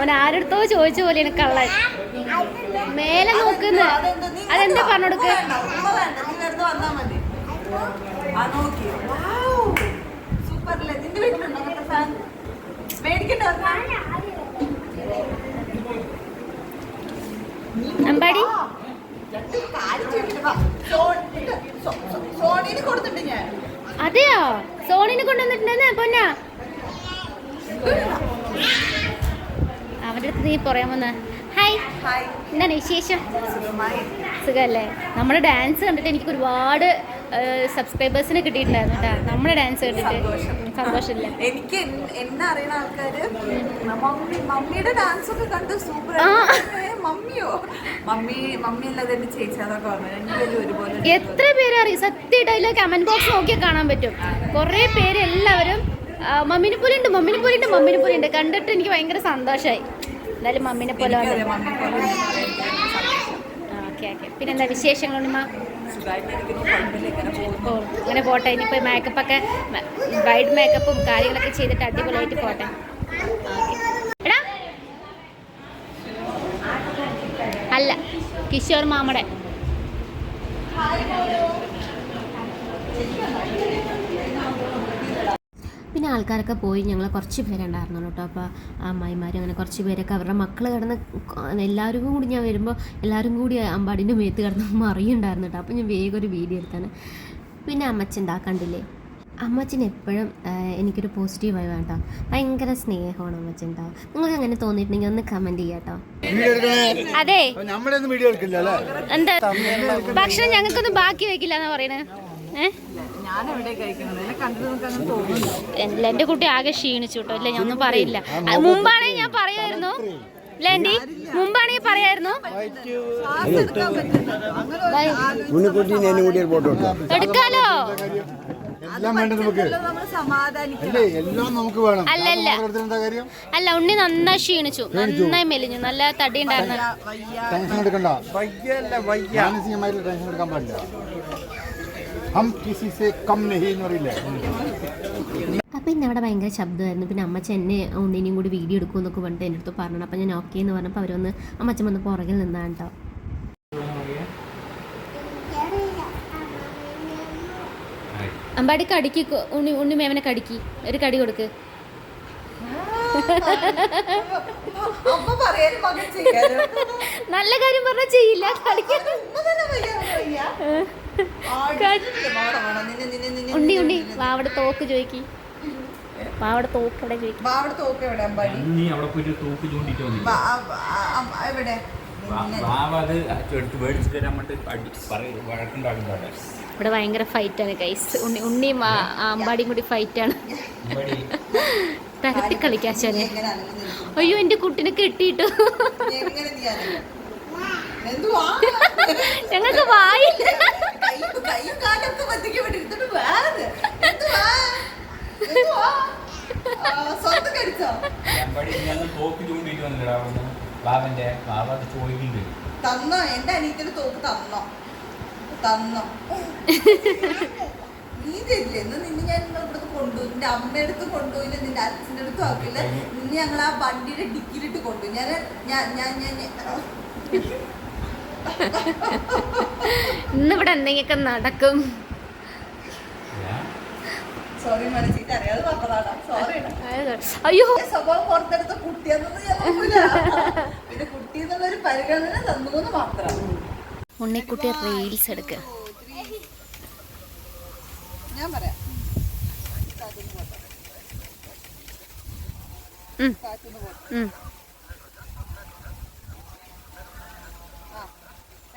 അവൻ ആരെടുത്തോ ചോദിച്ച പോലെയാണ് കള്ളൻ. മേലെ നോക്കുന്ന അതെന്താ പറഞ്ഞു? അമ്പാടി? അതെയോ? സോണിനെ കൊണ്ടുവന്നിട്ടുണ്ടെന്ന് പൊന്നാ? അവരുടെ അടുത്ത് നീ പറയാൻ വന്ന. ഹായ് എന്താണ് വിശേഷം? സുഖമല്ലേ നമ്മുടെ ഡാൻസ് കണ്ടിട്ട് എനിക്ക് ഒരുപാട് സബ്സ്ക്രൈബേഴ്സിന് കിട്ടിയിട്ടുണ്ടായിരുന്നു കേട്ടോ. നമ്മുടെ ഡാൻസ് കണ്ടിട്ട്. സന്തോഷം. സന്തോഷമില്ല എനിക്ക് എന്നെ അറിയുന്ന ആൾക്കാര് മമ്മി മമ്മിയുടെ ഡാൻസ് ഒക്കെ കണ്ട് സൂപ്പർ മമ്മിയോ? മമ്മി മമ്മി അല്ലാതെ എന്റെ ചേച്ചി അതൊക്കെ പറഞ്ഞു ഒരുപോലെ എത്ര പേര് അറിയും? സത്യമായിട്ട് അതിൽ കമന്റ് ബോക്സ് നോക്കിയാൽ കാണാൻ പറ്റും. കുറേ പേര് എല്ലാവരും മമ്മിനെ പോലെ ഉണ്ട് മമ്മിനെ പോലെ ഉണ്ട് മമ്മിനെ പോലെ ഉണ്ട്. കണ്ടിട്ട് എനിക്ക് ഭയങ്കര സന്തോഷമായി എന്തായാലും മമ്മിനെ പോലെ പിന്നെ എന്താ. Okay okay. പിന്നെന്താ ഇങ്ങനെ പോകുന്നു. ഓ ഇങ്ങനെ പോട്ടെ. ഇനിയിപ്പോൾ മേക്കപ്പ് ഒക്കെ ബ്രൈഡ് മേക്കപ്പും കാര്യങ്ങളൊക്കെ ചെയ്തിട്ട് അടിപൊളിയായിട്ട് പോട്ടെ. എടാ. അല്ല കിഷോർ മാമടെ. പിന്നെ ആൾക്കാരൊക്കെ പോയി ഞങ്ങൾ കുറച്ച് പേരുണ്ടായിരുന്നു കേട്ടോ. അപ്പോൾ അമ്മായിമാരും അങ്ങനെ കുറച്ച് പേരൊക്കെ അവരുടെ മക്കൾ കിടന്ന് എല്ലാവരും കൂടി ഞാൻ വരുമ്പോൾ എല്ലാവരും കൂടി അമ്പാടിന്റെ മേത്ത് കിടന്ന് മറിയുണ്ടായിരുന്നു കേട്ടോ. അപ്പോൾ ഞാൻ വേഗം ഒരു വീഡിയോ എടുത്താണ്. പിന്നെ അമ്മച്ചൻ കണ്ടില്ലേ? അമ്മച്ചൻ എപ്പോഴും എനിക്കൊരു പോസിറ്റീവ് ആയി വേണ്ട ഭയങ്കര സ്നേഹമാണ് അമ്മച്ചൻ ഉണ്ടാവും നിങ്ങൾക്ക് അങ്ങനെ തോന്നിയിട്ടുണ്ടെങ്കിൽ ഒന്ന് കമന്റ് ചെയ്യാട്ടോ കേട്ടോ. വീഡിയോ എടുക്കണേ? അതെ. എന്താ? ഭക്ഷണം ഞങ്ങൾക്കൊന്നും ബാക്കി വെക്കില്ല എന്നാ പറയണേ? ഏഹ് അല്ല എന്റെ കുട്ടി ആകെ ക്ഷീണിച്ചു കേട്ടോ ഇല്ല ഞാൻ ഒന്നും പറയില്ല മുമ്പാണെങ്കിൽ ഞാൻ പറയായിരുന്നു. ലണ്ടി ആന്റി മുമ്പാണെങ്കിൽ പറയായിരുന്നു. എടുക്കാലോ? എല്ലാം വേണ്ട നമുക്ക്. നമ്മൾ സമാധാനിക്കണം? അല്ലേ എല്ലാം നമുക്ക് വേണം. അല്ലല്ല. അല്ല. ഉണ്ണി നന്നായി ക്ഷീണിച്ചു. നന്നായി മെലിഞ്ഞു. നല്ല തടി ഉണ്ടായിരുന്നു. ഹം കിസി സെ കം നഹി എന്ന് പറയില്ലേ അപ്പം ഇന്ന് അവിടെ ഭയങ്കര ശബ്ദമായിരുന്നു. പിന്നെ അമ്മച്ച എന്നെ ഒന്നിനെയും കൂടി വീഡിയോ എടുക്കുമെന്നൊക്കെ പറഞ്ഞിട്ട് എന്റെ അടുത്ത് പറഞ്ഞു അപ്പം ഞാൻ ഓക്കെ എന്ന് പറഞ്ഞപ്പോൾ അവരൊന്ന് അമ്മച്ചൻ വന്ന് പുറകിൽ നിന്നാണ് കേട്ടോ അമ്പാടി കടിക്ക് ഉണ്ണി ഉണ്ണി മേവനെ കടിക്ക്. ഒരു കടി കൊടുക്ക്. നല്ല കാര്യം പറഞ്ഞാൽ ചെയ്യില്ല. കടിക്കാൻ ഉമ്മ ഉണ്ടി വാവടെ. വാവിടെ തോക്ക് ചോദിക്കി വാവടെ തോക്ക് എവിടെ ചോദിക്കും വാ, അവിടെ തോക്ക് എവിടെ അമ്പാടി? നീ അവിടെ പോയിട്ട് തോക്ക് ചൂണ്ടിട്ട് എവിടെ? എടുത്ത് മേടിച്ച് തരാൻ വേണ്ടി ഇവിടെ ഭയങ്കര ഫൈറ്റാണ് ഗൈസ് ഉണ്ണി ഉണ്ണിയും അമ്പാടിയും കൂടി ഫൈറ്റാണ്. തരത്തി കളിക്കാച്ചാനെ നീ എങ്ങനെ അനങ്ങി നിൽക്കും? അയ്യോ എന്റെ കുട്ടിനെ കെട്ടിയിട്ടു? എന്തുവാ? ഞങ്ങൾക്ക് വായി കൈ- കൈയും കാലൊക്കെ എടുത്തിട്ട് വേറെ. സ്വന്തം കടിച്ചോ? ബാബന്റെ ബാബ അത് ചോദിക്കുന്നുണ്ട്. തന്നോ? എന്റെ അനിയത്തിന് തോക്ക് തന്നോ? തന്നോ. നീ തരില്ല? എന്ന് നിന്നെ ഞാൻ ഇവിടുന്ന് കൊണ്ടുപോയി നിന്റെ അമ്മയുടെ അടുത്ത് കൊണ്ടുപോയില്ല നിന്റെ അച്ഛന്റെ അടുത്തും ആക്കില്ല നിന്നെ ഞങ്ങൾ ആ വണ്ടിയുടെ ഡിക്കിലിട്ട് കൊണ്ടുപോയി ഞാൻ ഞാൻ ഞാൻ ഞാൻ ഇന്നിവിടെ എന്തെങ്കിലൊക്കെ നടക്കും. അയ്യോ. സ്വഭാവം പുറത്തെടുത്ത കുട്ടിയെന്നൊന്നും ഞാൻ നോക്കൂല. പിന്നെ കുട്ടി എന്നുള്ളൊരു പരിഗണന തന്നു മാത്രം. ഉണ്ണിക്കുട്ടി റീൽസ് എടുക്ക. ഞാൻ പറയാം. ഉം. കാറ്റുന്ന് പോട്ടെ.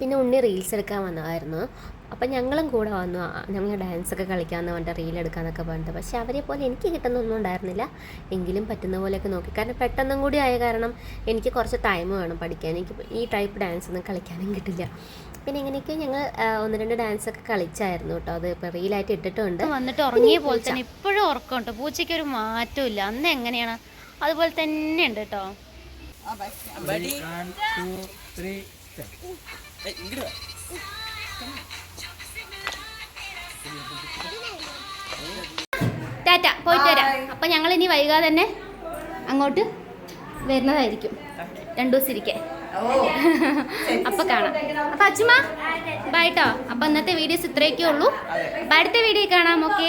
പിന്നെ ഉണ്ണി റീൽസ് എടുക്കാൻ വന്നതായിരുന്നു. അപ്പം ഞങ്ങളും കൂടെ വന്നു. ഞങ്ങൾ ഡാൻസ് ഒക്കെ കളിക്കാമെന്ന് പറഞ്ഞിട്ട് റീൽ എടുക്കാമെന്നൊക്കെ പറഞ്ഞിട്ട്. പക്ഷെ അവരെ പോലെ എനിക്ക് കിട്ടുന്നൊന്നും ഉണ്ടായിരുന്നില്ല. എങ്കിലും പറ്റുന്ന പോലെയൊക്കെ നോക്കി. കാരണം പെട്ടെന്നും കൂടി ആയ കാരണം എനിക്ക് കുറച്ച് ടൈം വേണം പഠിക്കാൻ. എനിക്ക് ഈ ടൈപ്പ് ഡാൻസ് ഒന്നും കളിക്കാനും കിട്ടില്ല. പിന്നെ ഇങ്ങനെയൊക്കെ ഞങ്ങൾ ഒന്ന് രണ്ട് ഡാൻസ് ഒക്കെ കളിച്ചായിരുന്നു കേട്ടോ. അത് ഇപ്പോൾ റീലായിട്ട് ഇട്ടിട്ടുണ്ട്. വന്നിട്ട് ഉറങ്ങിയ പോലെ തന്നെ ഇപ്പോഴും ഉറക്കമുണ്ട്. പൂച്ചയ്ക്ക് ഒരു മാറ്റമില്ല ഇല്ല അന്ന് എങ്ങനെയാണ്? അതുപോലെ തന്നെ ഉണ്ട് കേട്ടോ. Bye. ടാറ്റ പോയിട്ട് വരാം. അപ്പം ഞങ്ങൾ ഇനി വൈകാതെ തന്നെ അങ്ങോട്ട് വരുന്നതായിരിക്കും. രണ്ടു ദിവസം ഇരിക്കെ. അപ്പൊ കാണാം. അപ്പൊ അച്ഛമ്മ ബൈ ട്ടോ. അപ്പൊ ഇന്നത്തെ വീഡിയോസ് ഇത്രയൊക്കെ ഉള്ളൂ. അടുത്ത വീഡിയോ കാണാം ഓക്കെ